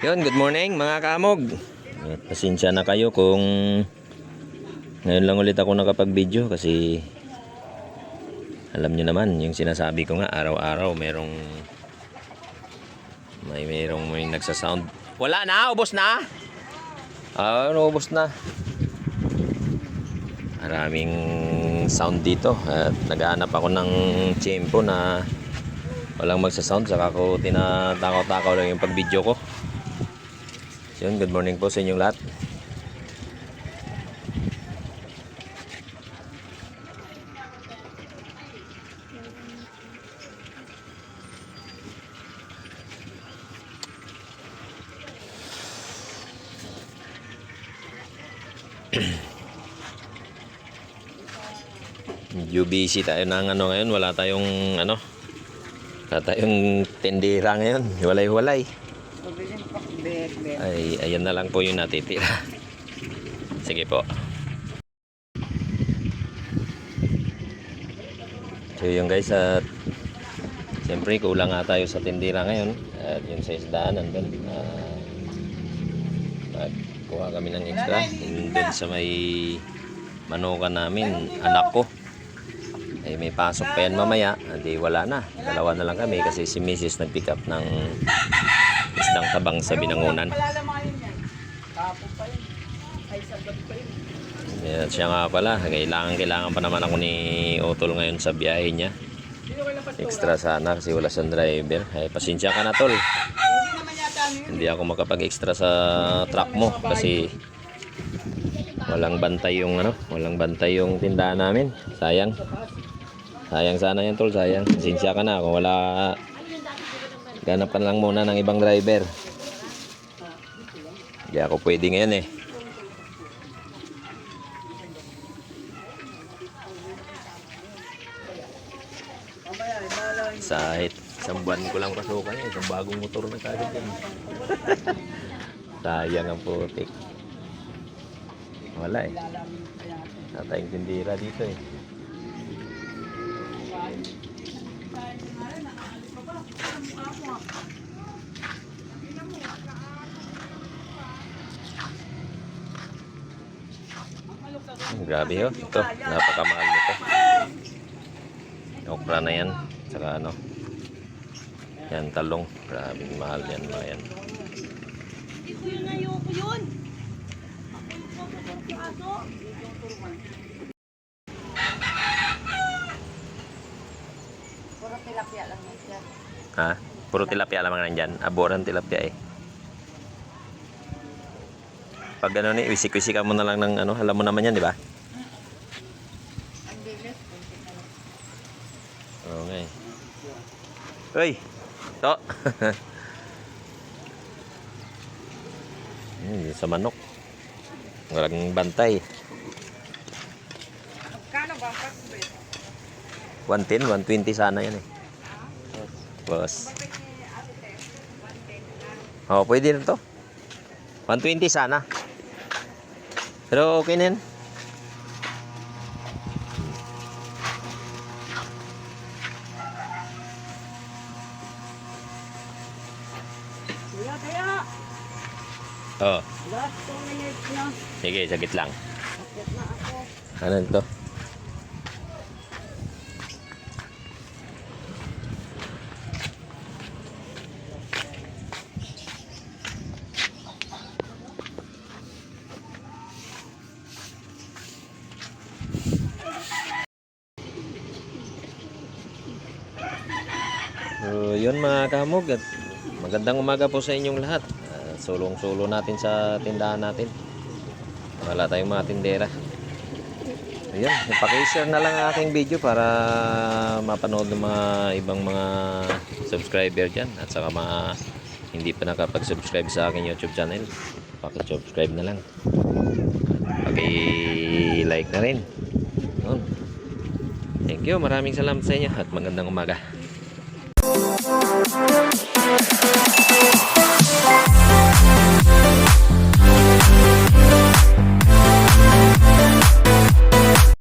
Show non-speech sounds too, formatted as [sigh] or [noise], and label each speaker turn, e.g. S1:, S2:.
S1: Yun, good morning mga kamog. Eh, Pasensya na kayo kung ngayon lang ulit ako nakapag-video kasi alam nyo naman yung sinasabi ko nga araw-araw merong may merong may nagsa-sound. Wala na, ubos na. Ah, ano, ubos na. Maraming sound dito at naghahanap ako ng tiyempo na walang magsa-sound saka ko tinatakaw-takaw lang yung pag-video ko. Yun, good morning po sa inyong lahat. [clears throat] Medyo tayo ng ano ngayon. Wala tayong ano. Wala tayong tindira ngayon. Walay-walay. Ay, ayan na lang po yung natitira. Sige po. So yun guys, at siyempre kulang nga tayo sa tindira ngayon. At yun sa isdaan, nandun. Uh, magkuha kami ng extra. And then sa may manukan namin, anak ko. Ay may pasok pa yan mamaya. Hindi wala na. Dalawa na lang kami kasi si Mrs. nag-pick up ng isdang tabang sa binangunan.
S2: Yan.
S1: Siya nga pala, kailangan kailangan pa naman ako ni Otol ngayon sa biyahe niya. Extra sana kasi wala siyang driver. Ay, pasensya ka na tol.
S2: Ano.
S1: Hindi ako makapag-extra sa truck mo kasi walang bantay yung ano, walang bantay yung tindahan namin. Sayang. Sayang sana yan tol, sayang. Pasensya ka na kung wala ganapan lang muna ng ibang driver. Hindi ako pwede ngayon eh. Kahit isang buwan ko lang pasukan eh. Isang bagong motor na kagad yan. [laughs] Sayang ang putik. Wala eh. Natayang tindira dito eh. Grabe ho. Ito, napakamahal nito. Okra na yan. Saka ano. Yan, talong. Grabe mahal yan mga yan.
S3: Hindi ko yun ayoko yun. Ako yung.
S2: Puro tilapia lang yan.
S1: Ha? Puro tilapia lamang nandyan. Aboran tilapia eh. Pag ano ni, wisik-wisik ka mo na lang ng ano, alam mo naman yan, di ba?
S2: Ang bilis.
S1: Oo nga eh. Uy! To! [laughs] hmm, sa manok. Walang bantay.
S2: Magkano ba ang pakbet?
S1: 110, 120 sana yan eh. Boss.
S2: Bakit ni Ate Tess? 110 na.
S1: Oo, pwede na to. 120 sana. Pero okay na yan.
S2: Kaya. Last 2 minutes na.
S1: Sige, sagit lang.
S2: Na ako?
S1: Ano to? So, yun mga kamog at magandang umaga po sa inyong lahat. Ah, sulong-sulo natin sa tindahan natin. Wala tayong mga tindera. Ayun, paki-share na lang ang aking video para mapanood ng mga ibang mga subscriber dyan at saka mga hindi pa nakapag-subscribe sa aking YouTube channel. Paki-subscribe na lang. Paki-like na rin. Yun. Thank you. Maraming salamat sa inyo at magandang umaga.